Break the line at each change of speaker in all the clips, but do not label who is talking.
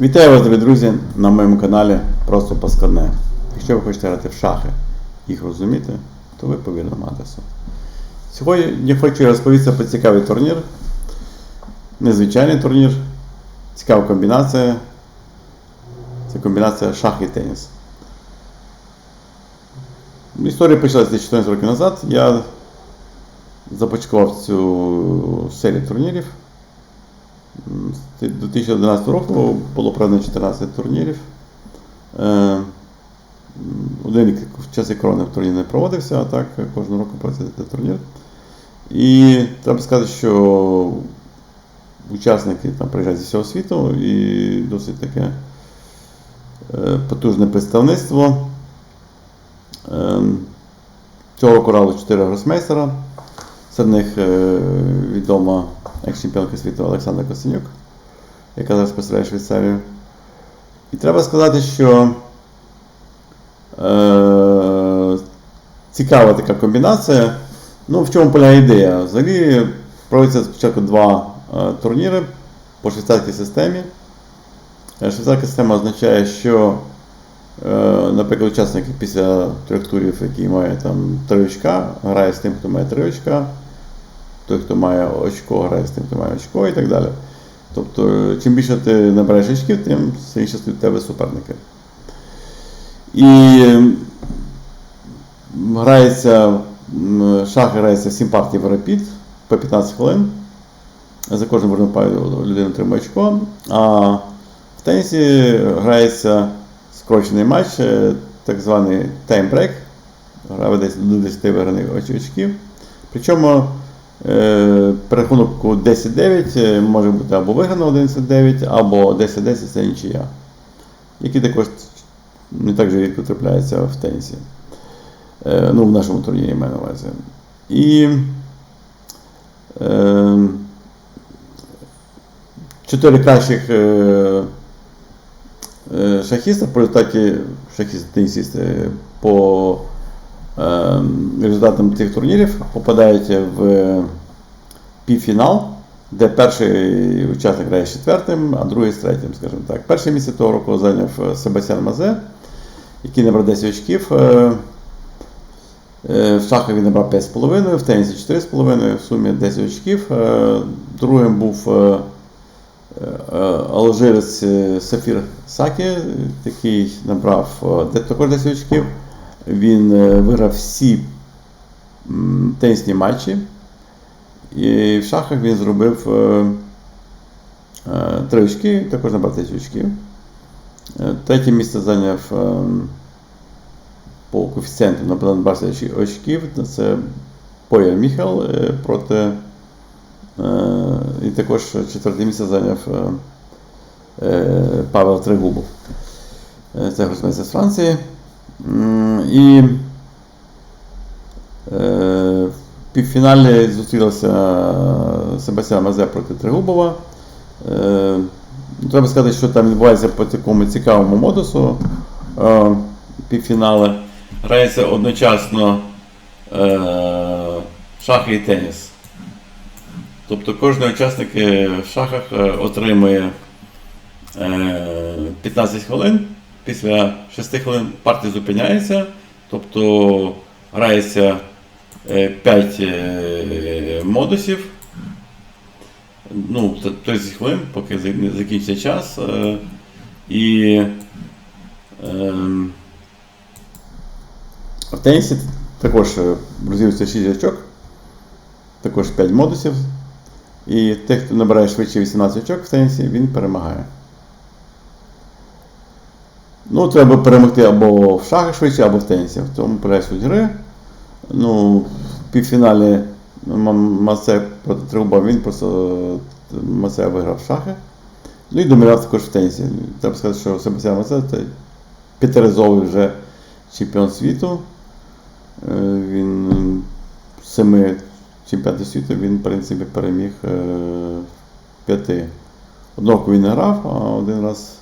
Вітаю вас, дорогі друзі, на моєму каналі Просто Паскарне. Якщо ви хочете грати в шахи, їх розуміти, то ви по вірному адресу. Сьогодні я хочу розповісти про цікавий турнір. Незвичайний турнір, цікава комбінація. Це комбінація шах і теніс. Історія почалася 14 років назад. Я започаткував цю серію турнірів. З 2011 року було проведено 14 турнірів. Е, Один в часи корони турнір не проводився, а так кожного року проводиться турнір. І треба сказати, що учасники там приїжджають зі всього світу і досить таке е, потужне представництво. Е, Цього року грало 4 гросмейстера. Серед них відома екс-чемпіонка світу Олександра Костенюк, яка зараз представляє Швейцарію. І треба сказати, що е, цікава така комбінація. Ну, в чому полягає ідея? Взагалі проводяться спочатку два е, турніри по швейцарській системі. Е, Швейцарська система означає, що, е, наприклад, учасник після трьох турів, який має там три очка, грає з тим, хто має три очка той, хто має очко, грає з тим, хто має очко і так далі. Тобто, чим більше ти набираєш очків, тим сильніше стають в тебе суперники. І грається, м, шах грається 7 партій в рапід по 15 хвилин. За кожним кожним партію людина отримує очко. А в тенісі грається скорочений матч, е, так званий таймбрейк. Гра ведеться до 10 виграних оч- очків. Причому перерахунок 10-9 е, може бути або виграно 11-9, або 10-10 це нічия. Які також не так же рідко трапляються в тенісі. Е, ну, в нашому турнірі маю на увазі. І е, чотири кращих е, е, шахіста в результаті шахісти, тенісісти по е, результатам цих турнірів попадають в півфінал, де перший учасник грає з четвертим, а другий з третім, скажімо так. Перше місце того року зайняв е, Себастьян Мазе, який набрав 10 очків. Е, В шахах він набрав 5,5, в тенісі 4,5, в сумі 10 очків. Другим був алжирець Сафір Сакі, який набрав також 10 очків. Він е, виграв всі тенісні матчі. І в шахах він зробив е, е, три очки, також набрав 10 очків. Третє місце зайняв по коефіцієнту на 20 очків. Це Поя Міхал проти. І також четверте місце зайняв Павел Тригубов. Це гросмейстер з Франції. І е, в півфіналі зустрілися Себастьян Мазе проти Тригубова. Е, Треба сказати, що там відбувається по такому цікавому модусу. Е, Півфінали грається одночасно шахи і теніс. Тобто кожен учасник в шахах отримує е, 15 хвилин. Після 6 хвилин партія зупиняється, тобто грається 5 модусів. Ну, 30 хвилин, поки не закінчиться час. е, І ем, в тенісі також е, розігрується 6 очок, також 5 модусів. І той, хто набирає швидше 18 очок в тенісі, він перемагає. Ну, треба перемогти або в шахи швидше, або в тенісі. В тому полягає суть гри. Ну, в півфіналі Масе проти Тригуба, він просто е, Масе виграв шахи. Ну і домінував також в тенісі. Треба сказати, що Себастьян Масе це п'ятиразовий вже чемпіон світу. Е, Він семи чемпіонатів світу він, в принципі, переміг е, п'яти. Одного він не грав, а один раз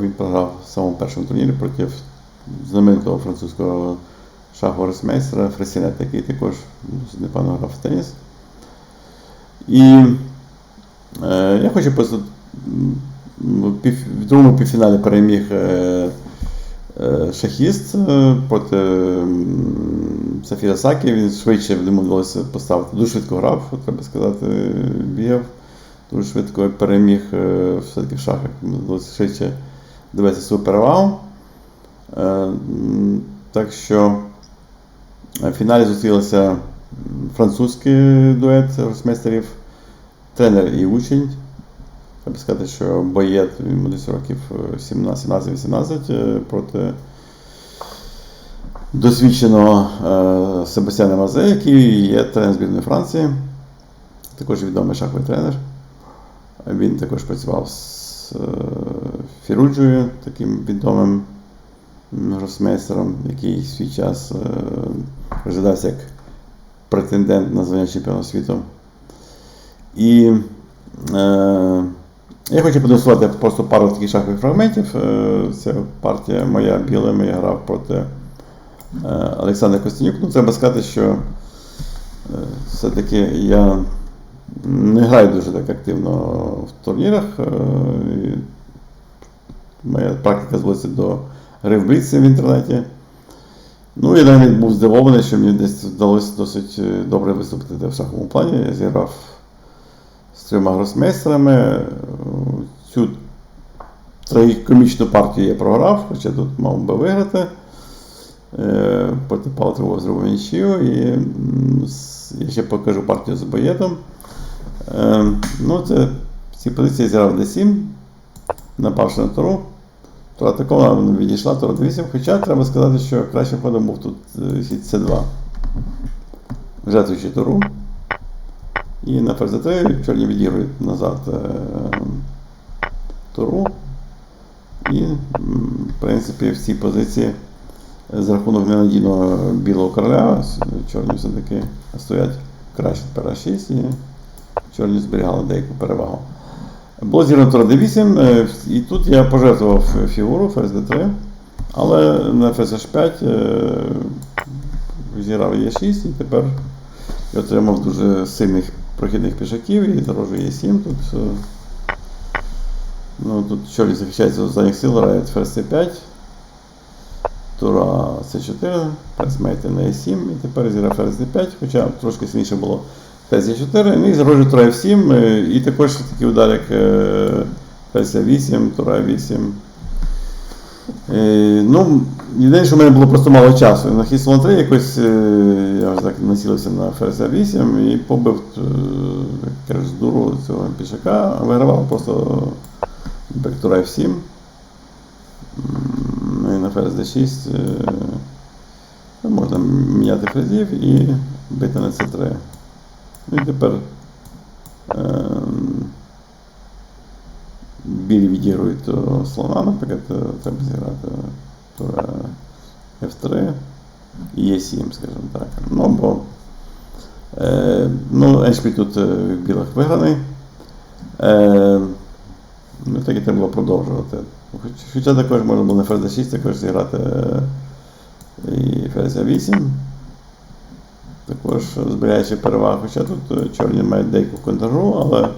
він програв в самому першому турнірі проти знаменитого французького шаху росмейстера Фресінет, який також досить непогано грав в теніс. І е, я хочу просто в другому півфіналі переміг е, е, шахіст е, проти Сафіра Сакі. Він швидше йому вдалося поставити. Дуже швидко грав, треба сказати, бігав. Дуже швидко переміг е, все-таки в шахах. Швидше свою перевагу. Е, Так що в фіналі зустрілися французький дует гросмейстерів, тренер і учень. Треба сказати, що боєт йому десь років е, 17-18 е, проти досвідченого е, Себастьяна Мазе, який є тренер збірної Франції, також відомий шаховий тренер. Він також працював з е, Фіруджею, таким відомим гросмейстером, який в свій час е, розглядався як претендент на звання чемпіона світу. І е, я хочу продемонструвати просто пару таких шахових фрагментів. Е, Це партія моя білими я грав проти е, Олександра Костянюк. Ну, треба сказати, що е, все-таки я не граю дуже так активно в турнірах. е, і Моя практика зводиться до гри в Бліці в інтернеті. Ну, я навіть був здивований, що мені десь вдалося досить е, добре виступити в шаховому плані. Я зіграв з трьома гросмейстерами. Цю трагікомічну партію я програв, хоча тут мав би виграти. Е, Проти Павла Тривова зробив нічию. І я ще покажу партію з боєтом. Е, Ну, це в цій позиції зіграв D7, напавши на туру. Тура атакована, вона відійшла, тура D8, хоча треба сказати, що кращим ходом був тут е, хід C2. Жертвуючи туру. І на ферзь 3 чорні відігрують назад е, туру. І, в принципі, в цій позиції за рахунок ненадійного білого короля, чорні все-таки стоять краще пера 6 і чорні зберігали деяку перевагу. Було зіграно D8, е, і тут я пожертвував фігуру ферзь D3, але на ферзь H5 е, зіграв Е6 і тепер я отримав дуже сильних прохідних пішаків і дорожу Е7. Тут, е, ну, тут чорні захищається з останніх сил, грають ферзь С5, тура С4, ферзь на Е7 і тепер зіграв ферзь D5, хоча трошки сильніше було Е4, ну і загрожує тура F7, е, і також такий удар, як ферзь А8, тура А8. Е, ну, єдине, що в мене було просто мало часу. На хід слон 3 якось е, я вже так націлився на ферзь 8 і побив, е, як з дуру цього пішака, вигравав просто бек тура F7. Ну і на ферзь D6 е, ну, можна міняти ферзів і бити на C3. Ну і тепер ем, білі відігрують то слона, наприклад, треба зіграти тура F3 і Е7, скажімо так. Ну, бо е, ну, Еншпіль тут е, в білих виграний. Е, ну, так і треба було продовжувати. Хоч- Хоча також можна було на ферзь 6 також зіграти е, і ферзь 8 також зберігаючи перевагу. Хоча тут е, чорні мають деяку контргру, але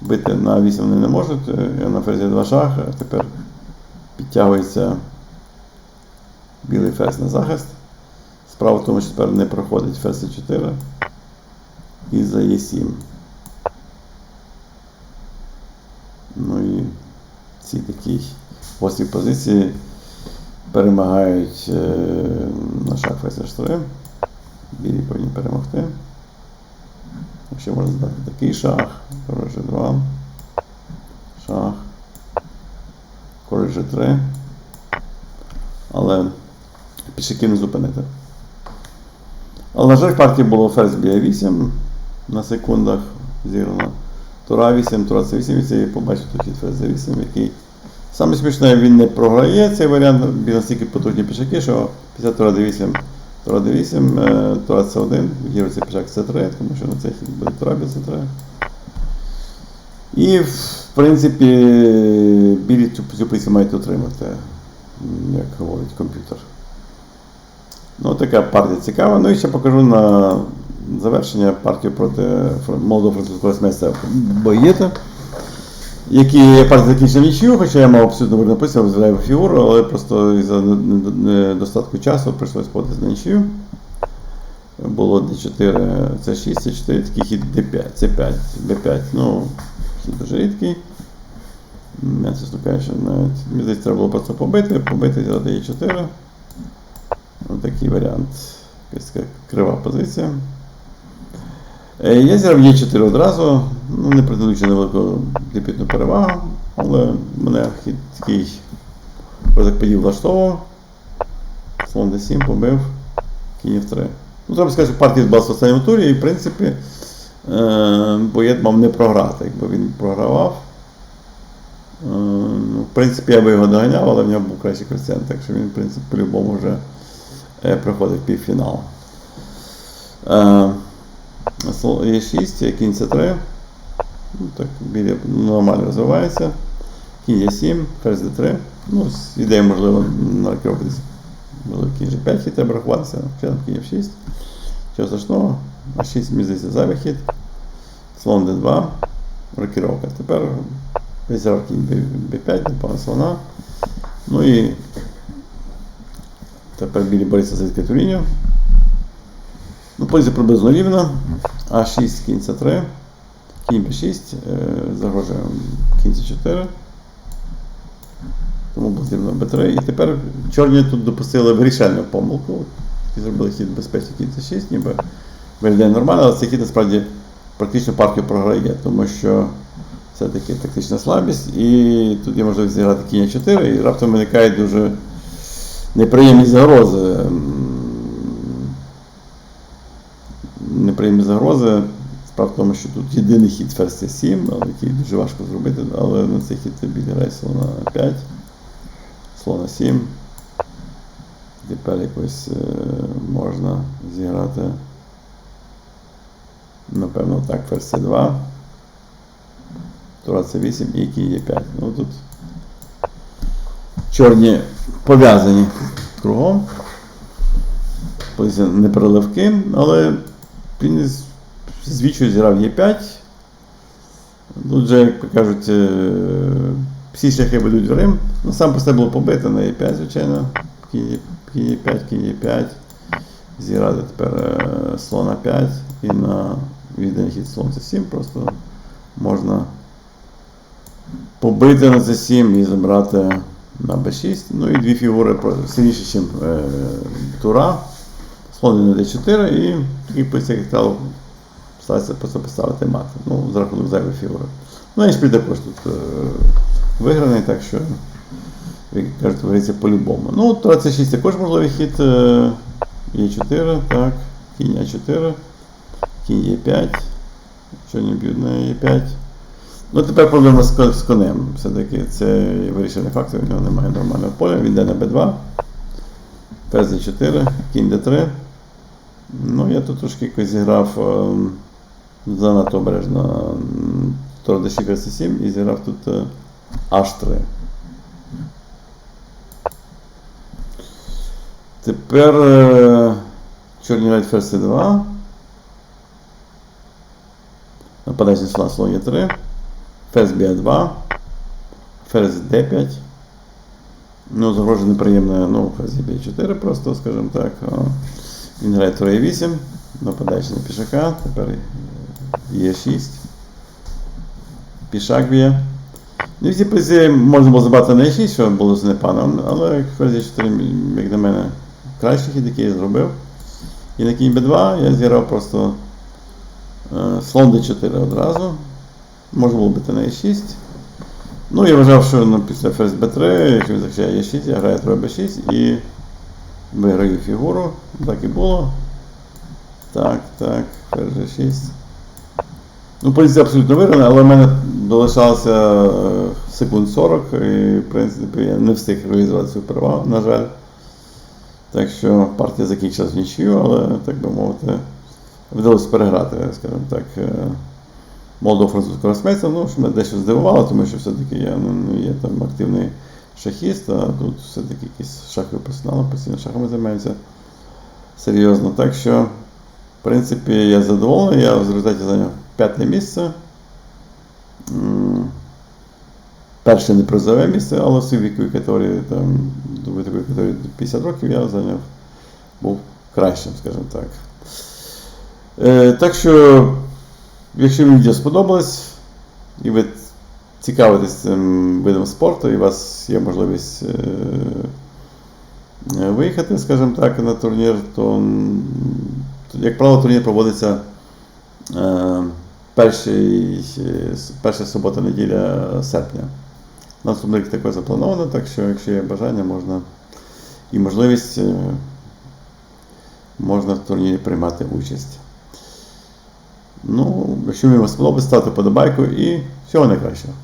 бити на 8 вони не можуть. е, На ферзі 2 шах, а тепер підтягується білий ферзь на захист. Справа в тому, що тепер не проходить ферзь 4 і за Е7. Ну і ці такі гострі позиції перемагають е, на шах ферзь 4 Білі повинні перемогти. Ще можна здати такий шах, король G2, шах, король G3. Але пішаки не зупинити. Але, на жаль, в партії було ферзь b8 на секундах зіграно. Тура 8, тура c8, і це побачив тут хід ферзь d8, який саме смішне, він не програє цей варіант, він настільки потужні пішаки, що після тура d8 D8, е, Тура С1, відігрується пішак С3, тому що на цей буде Тура без С3. І, в принципі, білі цю, позицію мають отримати, як говорить комп'ютер. Ну, така партія цікава. Ну і ще покажу на завершення партію проти молодого французького сместя Боєта. Які я партія закінчила нічию, хоча я мав абсолютно написав, зайву фігуру, але просто із-за недостатку часу прийшлось подати на нічию. Було D4, це 6, це 4, такий хід D5, це 5, B5. Ну, хід дуже рідкий. Навіть мені здається, треба було просто побити, побити зіграти Е4. Ось такий варіант. Якась крива позиція. Е, Я зіграв Е4 одразу, ну, не претендуючи на велику дебютну перевагу, але мене хід такий подів влаштовував. Слон D7 побив, кінь F3. Ну, треба сказати, що партія відбулася в останньому турі, і в принципі, е, Боєт мав не програти, якби він програвав. Е, ну, в принципі, я би його доганяв, але в нього був кращий коефіцієнт, так що він, в принципі, по-любому вже проходив півфінал. Е, слон Е6, кінь С3. Ну, так, білі нормально розвивається. Кінь Е7, ферзь Д3. Ну, з ідеєю, можливо, наркуватися. Можливо, кінь G5 хід треба рахуватися, хоча кінь F6. Чого страшного, А6 мені здається зайвий хід. Слон D2, рокіровка. Тепер визирав кінь B5, непогано слона. Ну і тепер білі борються за відкриту лінію. Ну, позиція приблизно рівна. А6, кінь С3, кінь Б6, е, загрожує кінь С4. Тому потрібно Б3. І тепер чорні тут допустили вирішальну помилку. І зробили хід безпечний кінь С6, ніби виглядає нормально, але цей хід насправді практично партію програє, тому що це таки тактична слабість. І тут є можливість зіграти кінь 4 і раптом виникають дуже неприємні загрози. М, загрози. Справа в тому, що тут єдиний хід ферзь С7, але який дуже важко зробити, але на цей хід тобі грає слона 5, слона 7. Тепер якось е, можна зіграти. Напевно, так, ферзь С2. Тура С8 і кінь Е5. Ну тут чорні пов'язані кругом. Позиція не переливки, але він із- звідчою зіграв Е5. Тут вже, як кажуть, е, всі шляхи ведуть в Рим. Ну, сам по себе було побито на Е5, звичайно. Кінь Е- кінь Е5, кінь Е5. Зіграти тепер е, слона 5 і на відданий хід слон С7 просто можна побити на С7 і забрати на Б6. Ну і дві фігури про- сильніші, ніж е, Тура. Слон на d4 і такий як став старається просто поставити мат. Ну, за рахунок зайвої фігури. Ну, і шпіль також тут е, виграний, так що, кажуть, виграється по-любому. Ну, Тура c 6 також можливий хід. Е, Е4, так, кінь А4, кінь Е5, чорні б'ють на Е5. Ну, тепер проблема з, з конем. Все-таки це вирішений фактор, у нього немає нормального поля, він йде на Б2. Ферзь d4, кінь d3. Ну, я тут трошки якось зіграв ем, занадто обережно Тура d6 c7 і зіграв тут е, H3. Тепер е, чорні грають ферзь c2. Нападаючий слон слон Е3. Ферзь b2. Ферзь d5. Ну, загрожує неприємне, ну, ферзь b4 просто, скажімо так. Він грає тура e8, нападаючи на пішака, тепер e6. Пішак б'є. І в цій позиції можна було забрати на e6, що було з непаном, але ферзь e4, як на мене, кращий хід, який я зробив. І на кінь b2 я зіграв просто е, слон d4 одразу. Можна було бити на e6. Ну, я вважав, що ну, після ферзь b3, якщо він захищає e6, я граю троє b6 і виграю фігуру. Так і було. Так, так, ферзь g6. Ну, позиція абсолютно виграна, але в мене залишалося е, секунд 40, і, в принципі, я не встиг реалізувати свою перевагу, на жаль. Так що партія закінчилась в нічию, але, так би мовити, вдалося переграти, скажімо так, е, молодого французького росмейця, ну, що мене дещо здивувало, тому що все-таки я ну, є там активний шахіст, а тут все-таки якісь шахові професіонали постійно шахами займаються серйозно. Так що, в принципі, я задоволений, я в результаті зайняв п'яте місце. Перше не призове місце, але в віковій категорії, там, до вікової категорії 50 років я зайняв, був кращим, скажімо так. Е, так що, якщо відео сподобалось, і ви цікавитесь цим видом спорту, і у вас є можливість е, е, виїхати, скажімо так, на турнір, то, як правило, турнір проводиться е, перший, перша субота-неділя серпня. Наступний рік також заплановано, так що, якщо є бажання, можна і можливість, можна в турнірі приймати участь. Ну, якщо мені вам сподобається, ставте подобайку і всього найкращого.